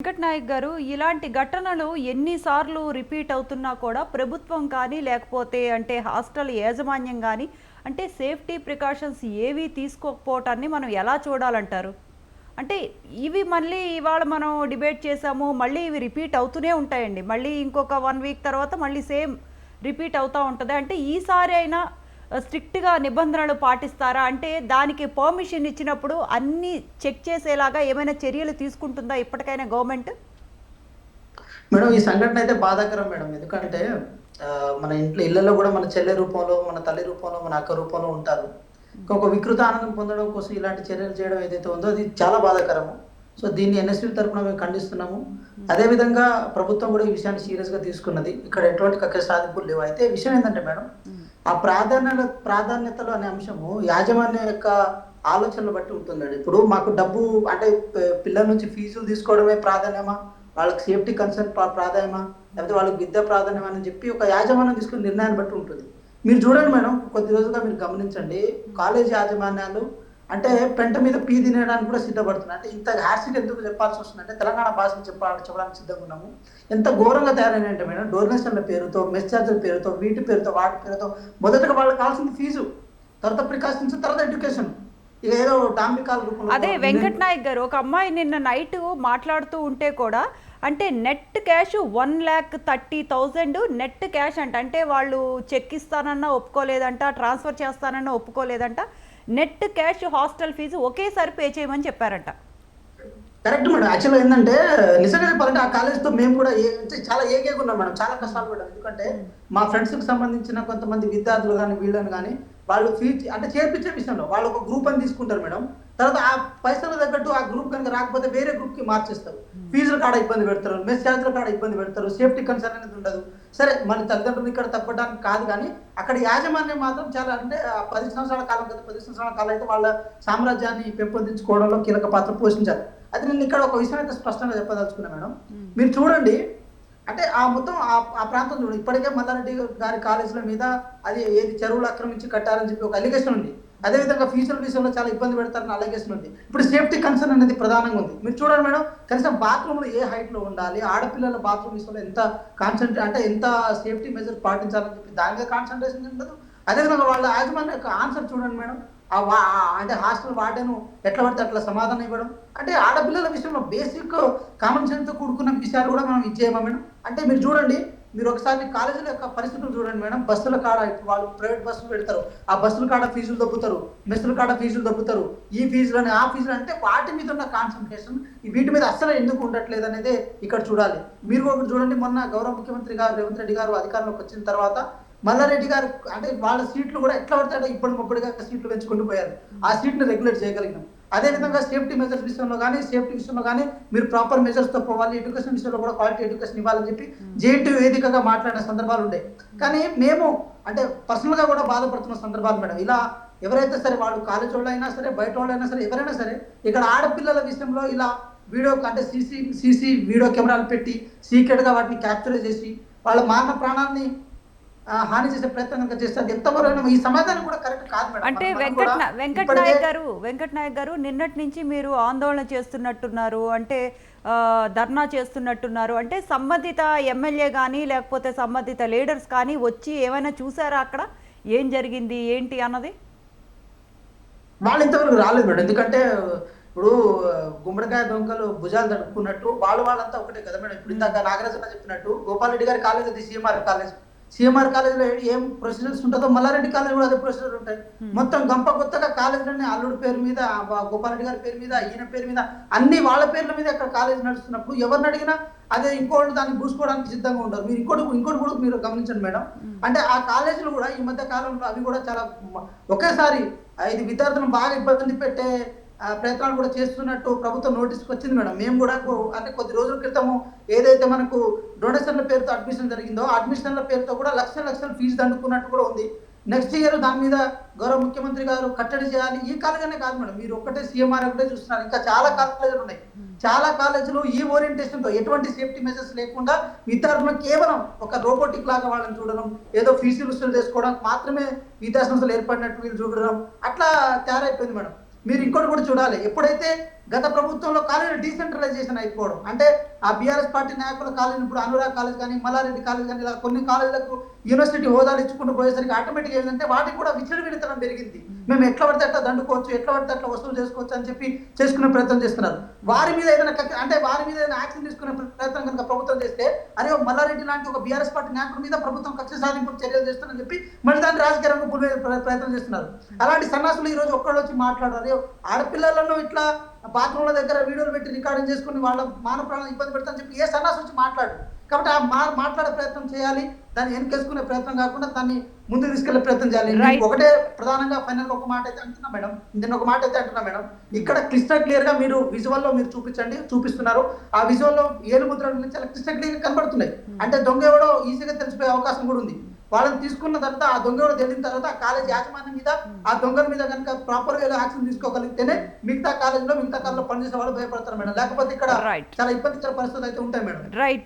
వెంకట్ నాయక్ గారు ఇలాంటి ఘటనలు ఎన్నిసార్లు రిపీట్ అవుతున్నా కూడా ప్రభుత్వం కానీ లేకపోతే అంటే హాస్టల్ యాజమాన్యం కానీ అంటే సేఫ్టీ ప్రికాషన్స్ ఏవి తీసుకోకపోవటాన్ని మనం ఎలా చూడాలంటారు? అంటే ఇవి మళ్ళీ ఇవాళ మనం డిబేట్ చేసాము మళ్ళీ ఇవి రిపీట్ అవుతూనే ఉంటాయండి. మళ్ళీ ఇంకొక వన్ వీక్ తర్వాత మళ్ళీ సేమ్ రిపీట్ అవుతూ ఉంటుంది. అంటే ఈసారి అయినా స్ట్రిక్ట్గా నిబంధనలు పాటిస్తారా? అంటే దానికి పర్మిషన్ ఇచ్చినప్పుడు అన్నీ చెక్ చేసేలాగా ఏమైనా చర్యలు తీసుకుంటుందా ఇప్పటికైనా గవర్నమెంట్? మేడం ఈ సంఘటన అయితే బాధాకరం మేడం. ఎందుకంటే మన ఇంట్లో ఇళ్ళలో కూడా మన చెల్లె రూపంలో మన తల్లి రూపంలో మన అక్క రూపంలో ఉంటారు. ఒక వికృత ఆనందం పొందడం కోసం ఇలాంటి చర్యలు చేయడం ఏదైతే ఉందో అది చాలా బాధాకరము. సో దీన్ని ఎన్ఎస్పీ తరఫున మేము ఖండిస్తున్నాము. అదేవిధంగా ప్రభుత్వం కూడా ఈ విషయాన్ని సీరియస్గా తీసుకున్నది. ఇక్కడ ఎటువంటి కక్ష సాధింపులు లేవు. అయితే విషయం ఏంటంటే మేడం ఆ ప్రాధాన్యత ప్రాధాన్యతలు అనే అంశము యాజమాన్యం యొక్క ఆలోచనలు బట్టి ఉంటుందండి ఇప్పుడు మాకు డబ్బు అంటే పిల్లల నుంచి ఫీజులు తీసుకోవడమే ప్రాధాన్యమా? వాళ్ళకి సేఫ్టీ కన్సర్న్ ప్రాధాన్యమా? లేకపోతే వాళ్ళకి విద్య ప్రాధాన్యమా అని చెప్పి ఒక యాజమాన్యం తీసుకునే నిర్ణయాన్ని బట్టి ఉంటుంది. మీరు చూడండి మేడం కొద్ది రోజులుగా మీరు గమనించండి. కాలేజ్ యాజమాన్యాలు అంటే పెంట మీద పీ తినేయడానికి కూడా సిద్ధపడుతున్నాయి అంటే ఇంత హ్యాసిడ్ ఎందుకు చెప్పాల్సి వస్తుంది? అంటే తెలంగాణ భాషను చెప్పాలని చెప్పడానికి సిద్ధంగా ఉన్నాము. ఎంత ఘోరంగా తయారైనంటే మేడం డొనేషన్ల పేరుతో మెస్ పేరుతో వీటి పేరుతో వాటి పేరుతో మొదటగా వాళ్ళకి కావాల్సింది ఫీజు తర్వాత ప్రికాషన్స్ తర్వాత ఎడ్యుకేషన్. అదే వెంకట్ నాయక్ గారు ఒక అమ్మాయి నిన్న నైట్ మాట్లాడుతూ ఉంటే కూడా అంటే net cash one lakh thirty thousand net cash అంట. అంటే వాళ్ళు చెక్ ఇస్తానన్నా ఒప్పుకోలేదంట ట్రాన్స్ఫర్ చేస్తానన్నా ఒప్పుకోలేదంట. నెట్ క్యాష్ హాస్టల్ ఫీజు ఒకేసారి పే చేయమని చెప్పారంట. Correct madam. యాక్చువల్గా ఏంటంటే నిజంగా చెప్పాలంటే ఆ కాలేజ్తో మేము కూడా చాలా ఏకేగా ఉన్నాం మేడం. చాలా కష్టాలు పడ్డాం. ఎందుకంటే మా ఫ్రెండ్స్కి సంబంధించిన కొంతమంది విద్యార్థులు కానీ వీళ్ళని కానీ వాళ్ళు ఫీజ్ అంటే చేర్పించే విషయంలో వాళ్ళు ఒక గ్రూప్ అని తీసుకుంటారు మేడం. తర్వాత ఆ పైసలు తగ్గట్టు ఆ గ్రూప్ కనుక రాకపోతే వేరే గ్రూప్కి మార్చేస్తారు. ఫీజుల కాడ ఇబ్బంది పెడతారు మెస్ ఛార్జీల కాడ ఇబ్బంది పెడతారు సేఫ్టీ కన్సర్న్ అనేది ఉండదు. సరే మన తల్లిదండ్రులు ఇక్కడ తప్పడానికి కాదు కానీ అక్కడ యాజమాన్యం మాత్రం చాలా అంటే ఆ పది సంవత్సరాల కాలం కదా పది సంవత్సరాల కాలం అయితే వాళ్ళ సామ్రాజ్యాన్ని పెంపొందించుకోవడంలో కీలక పాత్ర పోషించారు అయితే నేను ఇక్కడ ఒక విషయం అయితే స్పష్టంగా చెప్పదలుచుకున్నా మేడం. మీరు చూడండి అంటే ఆ మొత్తం ఆ- ఆ ప్రాంతం చూడండి ఇప్పటికే మల్లారెడ్డి గారి కాలేజీల మీద అది ఏది చెరువులు ఆక్రమించి కట్టారని చెప్పి ఒక అలిగేషన్ ఉంది. అదేవిధంగా ఫీజుల విషయంలో చాలా ఇబ్బంది పెడతారని అలిగేషన్ ఉంది. ఇప్పుడు సేఫ్టీ కన్సర్న్ అనేది ప్రధానంగా ఉంది. మీరు చూడండి మేడం కనీసం బాత్రూమ్లో ఏ హైట్లో ఉండాలి ఆడపిల్లల బాత్రూమ్ విషయంలో ఎంత కాన్సన్ట్రే అంటే ఎంత సేఫ్టీ మెజర్ పాటించాలని చెప్పి దాని మీద కాన్సన్ట్రేషన్ ఉండదు అదేవిధంగా వాళ్ళ యాజమాన్య ఆన్సర్ చూడండి మేడం ఆ వా అంటే హాస్టల్ వార్డెన్ ఎట్లా పడితే అట్లా సమాధానం ఇవ్వడం. అంటే ఆడపిల్లల విషయంలో బేసిక్ కామన్ సెన్స్తో కూడుకున్న విషయాలు కూడా మనం ఇచ్చేయమా మేడం? అంటే మీరు చూడండి మీరు ఒకసారి కాలేజీల యొక్క పరిస్థితులు చూడండి మేడం. బస్సుల కాడ వాళ్ళు ప్రైవేట్ బస్సులు పెడతారు. ఆ బస్సుల కాడ ఫీజులు దొబ్బుతారు. మెస్సుల కాడ ఫీజులు దొబ్బుతారు. ఈ ఫీజులని ఆ ఫీజులు అంటే వాటి మీద ఉన్న కాన్సన్ట్రేషన్. వీటి మీద అస్సలు ఎందుకు ఉండట్లేదు అనేది ఇక్కడ చూడాలి. మీరు ఒకటి చూడండి మొన్న గౌరవ ముఖ్యమంత్రి గారు రేవంత్ రెడ్డి గారు అధికారంలోకి వచ్చిన తర్వాత మల్లారెడ్డి గారు అంటే వాళ్ళ సీట్లు కూడా ఎట్లా పడితే అట్లా ఇప్పటి ముప్పటిగా సీట్లు పెంచుకుంటూ పోయారు. ఆ సీట్ని రెగ్యులేట్ చేయగలిగినాం. అదే విధంగా సేఫ్టీ మెజర్స్ విషయంలో కానీ సేఫ్టీ విషయంలో కానీ మీరు ప్రాపర్ మెజర్స్తో పోవాలి. ఎడ్యుకేషన్ విషయంలో కూడా క్వాలిటీ ఎడ్యుకేషన్ ఇవ్వాలని చెప్పి జేఎన్టీ వేదికగా మాట్లాడిన సందర్భాలు ఉండే. కానీ మేము అంటే పర్సనల్గా కూడా బాధపడుతున్న సందర్భాలు మేడం. ఇలా ఎవరైతే సరే వాళ్ళు కాలేజ్ వాళ్ళు అయినా సరే బయట వాళ్ళు అయినా సరే ఎవరైనా సరే ఇక్కడ ఆడపిల్లల విషయంలో ఇలా వీడియో అంటే సీసీ సీసీ వీడియో కెమెరాలు పెట్టి సీక్రెట్గా వాటిని క్యాప్చర్ చేసి వాళ్ళ మానవ ప్రాణాన్ని హాని చేసే ప్రయత్నం కనుక చేస్తే అది ఎంతవరకు ఈ సమాధానం కూడా కరెక్ట్ కాదు అంటే వెంకట్ వెంకట్ నాయక్ గారు వెంకట్ నాయక్ గారు నిన్నటి నుంచి మీరు ఆందోళన చేస్తున్నట్టున్నారు అంటే ధర్నా చేస్తున్నట్టున్నారు. అంటే సంబంధిత ఎమ్మెల్యే కానీ లేకపోతే సంబంధిత లీడర్స్ కానీ వచ్చి ఏమైనా చూసారా అక్కడ? ఏం జరిగింది ఏంటి అన్నది? వాళ్ళు ఇంతవరకు రాలేదు మేడం. ఎందుకంటే ఇప్పుడు గుమ్మడికాయ దొంగలు భుజాలు తడుపుకున్నట్టు వాళ్ళు వాళ్ళంతా ఒకటే కదా మేడం. ఇప్పుడు ఇందాక నాగరాజన్న చెప్పినట్టు గోపాల్ రెడ్డి గారి కాలేజ్ అది సిఎంఆర్ కాలేజ్. సిఎంఆర్ కాలేజీలో ఏం ప్రొసీజర్స్ ఉంటుందో మల్లారెడ్డి కాలేజ్ కూడా అదే ప్రొసీజర్ ఉంటాయి. మొత్తం గంప కొత్తగా కాలేజీలోనే అల్లుడి పేరు మీద ఆ గోపాల్ రెడ్డి గారి పేరు మీద ఈయన పేరు మీద అన్ని వాళ్ళ పేర్ల మీద అక్కడ కాలేజ్ నడుస్తున్నప్పుడు ఎవరిని అడిగినా అదే ఇంకోటి దాన్ని పూసుకోవడానికి సిద్ధంగా ఉంటారు మీరు ఇంకోటి ఇంకోటి కూడా మీరు గమనించండి మేడం. అంటే ఆ కాలేజీలు కూడా ఈ మధ్య కాలంలో అవి కూడా చాలా ఒకేసారి ఐదు విద్యార్థులను బాగా ఇబ్బంది పెట్టే ప్రయత్నాలు కూడా చేస్తున్నట్టు ప్రభుత్వం నోటీస్కి వచ్చింది మేడం. మేము కూడా అంటే కొద్ది రోజుల క్రితము ఏదైతే మనకు డొనేషన్ల పేరుతో అడ్మిషన్ జరిగిందో అడ్మిషన్ల పేరుతో కూడా లక్షల లక్షల ఫీజు దండుకున్నట్టు కూడా ఉంది. నెక్స్ట్ ఇయర్ దాని మీద గౌరవ ముఖ్యమంత్రి గారు కట్టడి చేయాలి. ఈ కాలేజీనే కాదు మేడం. మీరు ఒక్కటే సీఎంఆర్ ఒకటే చూస్తున్నారు. ఇంకా చాలా కాలేజీలు ఉన్నాయి. చాలా కాలేజీలు ఈ ఓరియంటేషన్తో ఎటువంటి సేఫ్టీ మెజర్స్ లేకుండా విద్యార్థులను కేవలం ఒక రోబోటిక్ లాగా వాళ్ళని చూడడం ఏదో ఫీజులు వసూలు చేసుకోవడానికి మాత్రమే విద్యా సంస్థలు ఏర్పడినట్టు వీళ్ళు చూడడం అట్లా తయారైపోయింది మేడం. మీరు ఇంకోటి కూడా చూడాలి. ఎప్పుడైతే గత ప్రభుత్వంలో కాలేజీ డీసెంట్రలైజేషన్ అయిపోవడం. అంటే ఆ బీఆర్ఎస్ పార్టీ నాయకుల కాలేజీ ఇప్పుడు అనురాగ్ కాలేజ్ కానీ మల్లారెడ్డి కాలేజ్ కానీ ఇలా కొన్ని కాలేజీలకు యూనివర్సిటీ హోదాలు ఇచ్చుకుంటూ పోయేసరికి ఆటోమేటిక్ ఏంటంటే వాటికి కూడా విచ్చలవిడితనం పెరిగింది. మేము ఎట్లా పడితే అట్లా దండుకోవచ్చు ఎట్లా పడితే అట్లా వసూలు చేసుకోవచ్చు అని చెప్పి చేసుకునే ప్రయత్నం చేస్తున్నారు. వారి మీద ఏదైనా అంటే వారి మీద ఏదైనా యాక్షన్ తీసుకునే ప్రయత్నం కనుక ప్రభుత్వం చేస్తే అరే మల్లారెడ్డి లాంటి ఒక బీఆర్ఎస్ పార్టీ నాయకుల మీద ప్రభుత్వం కక్ష సాధింపు చర్యలు చేస్తుందని చెప్పి మళ్ళీ దాన్ని రాజకీయ రంగం ప్ర- ప్రయత్నం చేస్తున్నారు. అలాంటి సన్నాసులు ఈ రోజు ఒక్కళ్ళు వచ్చి మాట్లాడారు. ఆడపిల్లలను ఇట్లా బాత్రూమ్ల దగ్గర వీడియోలు పెట్టి రికార్డింగ్ చేసుకుని వాళ్ళ మాన ప్రాణాలు ఇబ్బంది పెడతాని చెప్పి ఏ సన్నాసి వచ్చి మాట్లాడు? కాబట్టి ఆ మాట్లాడే ప్రయత్నం చేయాలి. దాన్ని వెనకేసుకునే ప్రయత్నం కాకుండా దాన్ని ముందుకు తీసుకెళ్ళే ప్రయత్నం చేయాలి. ఒకటే ప్రధానంగా ఫైనల్ ఒక మాట అయితే అంటున్నా మేడం. నేను ఒక మాట అయితే అంటున్నా మేడం. ఇక్కడ క్లిస్టర్ క్లియర్గా మీరు విజువల్లో మీరు చూపించండి చూపిస్తున్నారు. ఆ విజువల్లో ఏలు ముద్రల నుంచి చాలా క్లిస్టర్ క్లియర్ కనబడుతున్నాయి. అంటే దొంగ ఎవడో ఈజీగా తెలిసిపోయే అవకాశం కూడా ఉంది. వాళ్ళని తీసుకున్న తర్వాత ఆ దొంగ ఎవడో తెలిసిన తర్వాత ఆ కాలేజ్ యాజమాన్యం మీద ఆ దొంగల మీద కనుక ప్రాపర్గా యాక్షన్ తీసుకోగలిగితేనే మిగతా కాలేజీలో మిగతా కాలేజీలో పనిచేసే వాళ్ళు భయపడతారు మేడం. లేకపోతే ఇక్కడ. చాలా ఇబ్బందికర పరిస్థితులు అయితే ఉంటాయి మేడం. రైట్